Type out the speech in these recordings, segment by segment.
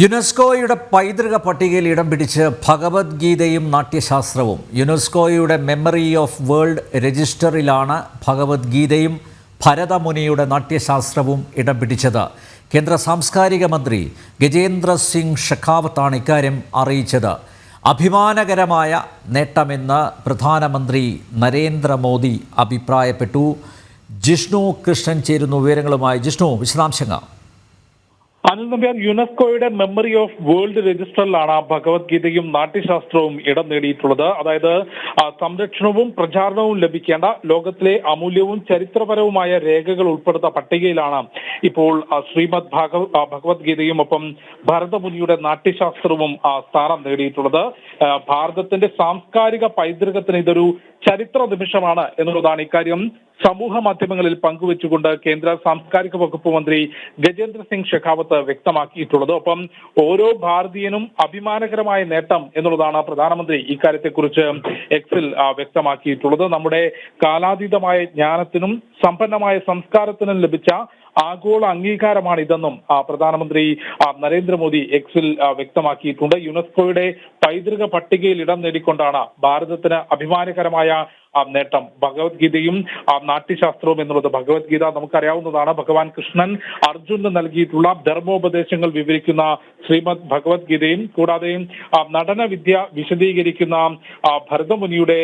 യുനെസ്കോയുടെ പൈതൃക പട്ടികയിൽ ഇടം പിടിച്ച് ഭഗവത്ഗീതയും നാട്യശാസ്ത്രവും. യുനെസ്കോയുടെ മെമ്മറി ഓഫ് വേൾഡ് രജിസ്റ്ററിലാണ് ഭഗവത്ഗീതയും ഭരതമുനിയുടെ നാട്യശാസ്ത്രവും ഇടം പിടിച്ചത്. കേന്ദ്ര സാംസ്കാരിക മന്ത്രി ഗജേന്ദ്ര സിംഗ് ഷെഖാവത്താണ് ഇക്കാര്യം അറിയിച്ചത്. അഭിമാനകരമായ നേട്ടമെന്ന് പ്രധാനമന്ത്രി നരേന്ദ്രമോദി അഭിപ്രായപ്പെട്ടു. ജിഷ്ണു കൃഷ്ണൻ ചേരുന്നു വിവരങ്ങളുമായി ജിഷ്ണു വിശദാംശങ്ങൾ. അനിൽ നമ്പ്യാർ യുനെസ്കോയുടെ മെമ്മറി ഓഫ് വേൾഡ് രജിസ്റ്ററിലാണ് ഭഗവത്ഗീതയും നാട്യശാസ്ത്രവും ഇടം നേടിയിട്ടുള്ളത്. അതായത് സംരക്ഷണവും പ്രചാരണവും ലഭിക്കേണ്ട ലോകത്തിലെ അമൂല്യവും ചരിത്രപരവുമായ രേഖകൾ ഉൾപ്പെടുത്ത പട്ടികയിലാണ് ഇപ്പോൾ ശ്രീമദ് ഭഗവത്ഗീതയും ഒപ്പം ഭരതമുനിയുടെ നാട്യശാസ്ത്രവും സ്ഥാനം നേടിയിട്ടുള്ളത്. ഭാരതത്തിന്റെ സാംസ്കാരിക പൈതൃകത്തിന് ഇതൊരു ചരിത്ര നിമിഷമാണ് എന്നുള്ളതാണ് ഇക്കാര്യം. സമൂഹ മാധ്യമങ്ങളിൽ പങ്കുവെച്ചുകൊണ്ട് കേന്ദ്ര സാംസ്കാരിക വകുപ്പ് മന്ത്രി ഗജേന്ദ്ര സിംഗ് ഷെഖാവത്ത് വ്യക്തമാക്കിയിട്ടുള്ളത്. ഒപ്പം ഓരോ ഭാരതീയനും അഭിമാനകരമായ നേട്ടം എന്നുള്ളതാണ് പ്രധാനമന്ത്രി ഇക്കാര്യത്തെക്കുറിച്ച് എക്സിൽ വ്യക്തമാക്കിയിട്ടുള്ളത്. നമ്മുടെ കാലാതീതമായ ജ്ഞാനത്തിനും സമ്പന്നമായ സംസ്കാരത്തിനും ലഭിച്ച ആഗോള അംഗീകാരമാണ് ഇതെന്നും പ്രധാനമന്ത്രി നരേന്ദ്രമോദി എക്സിൽ വ്യക്തമാക്കിയിട്ടുണ്ട്. യുനെസ്കോയുടെ പൈതൃക പട്ടികയിൽ ഇടം നേടിക്കൊണ്ടാണ് ഭാരതത്തിന് അഭിമാനകരമായ നേട്ടം. ഭഗവത്ഗീതയും നാട്യശാസ്ത്രവും എന്നുള്ളത് ഭഗവത്ഗീത നമുക്കറിയാവുന്നതാണ്. ഭഗവാൻ കൃഷ്ണൻ അർജുനന് നൽകിയിട്ടുള്ള ധർമ്മോപദേശങ്ങൾ വിവരിക്കുന്ന ശ്രീമദ് ഭഗവത്ഗീതയും കൂടാതെ നടന വിദ്യ വിശദീകരിക്കുന്ന ഭരതമുനിയുടെ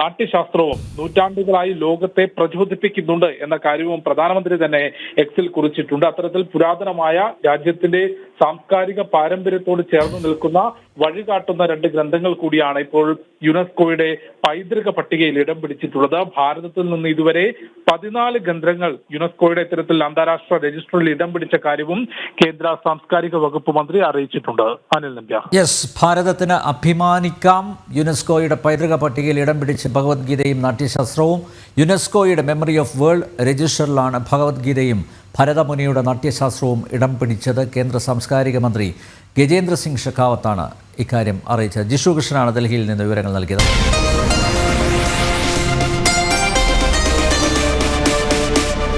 നാട്യശാസ്ത്രവും നൂറ്റാണ്ടുകളായി ലോകത്തെ പ്രചോദിപ്പിക്കുന്നുണ്ട്. എന്ന കാര്യവും പ്രധാനമന്ത്രി തന്നെ എക്സിൽ കുറിച്ചിട്ടുണ്ട്. അത്തരത്തിൽ പുരാതനമായ രാജ്യത്തിന്റെ സാംസ്കാരിക പാരമ്പര്യത്തോട് ചേർന്ന് നിൽക്കുന്ന വഴികാട്ടുന്ന രണ്ട് ഗ്രന്ഥങ്ങൾ കൂടിയാണ് ഇപ്പോൾ യുനെസ്കോയുടെ പൈതൃക പട്ടികയിൽ ഇടം പിടിച്ചിട്ടുള്ളത്. ഭാരതത്തിൽ നിന്ന് ഇതുവരെ പതിനാല് ഗ്രന്ഥങ്ങൾ യുനെസ്കോയുടെ ഇത്തരത്തിൽ അന്താരാഷ്ട്ര രജിസ്റ്ററിൽ ഇടം പിടിച്ച കാര്യവും കേന്ദ്ര സാംസ്കാരിക വകുപ്പ് മന്ത്രി അറിയിച്ചിട്ടുണ്ട്. അനിൽ നമ്പ്യ യെസ് ഭാരതത്തിന് അഭിമാനിക്കാം. യുനെസ്കോയുടെ പൈതൃക പട്ടികയിൽ ഇടം പിടിച്ച് ഭഗവത്ഗീതയും നാട്യശാസ്ത്രവും. യുനെസ്കോയുടെ മെമ്മറി ഓഫ് വേൾഡ് രജിസ്റ്ററിലാണ് ഭഗവത്ഗീതയും ഭരതമുനിയുടെ നാട്യശാസ്ത്രവും ഇടം പിടിച്ചത് കേന്ദ്ര സാംസ്കാരിക മന്ത്രി ഗജേന്ദ്ര സിംഗ് ഷെഖാവത്താണ്. ഇക്കാര്യം അറിയിച്ചത് ജിഷു കൃഷ്ണനാണ് ഡൽഹിയിൽ നിന്ന് വിവരങ്ങൾ നൽകിയത്.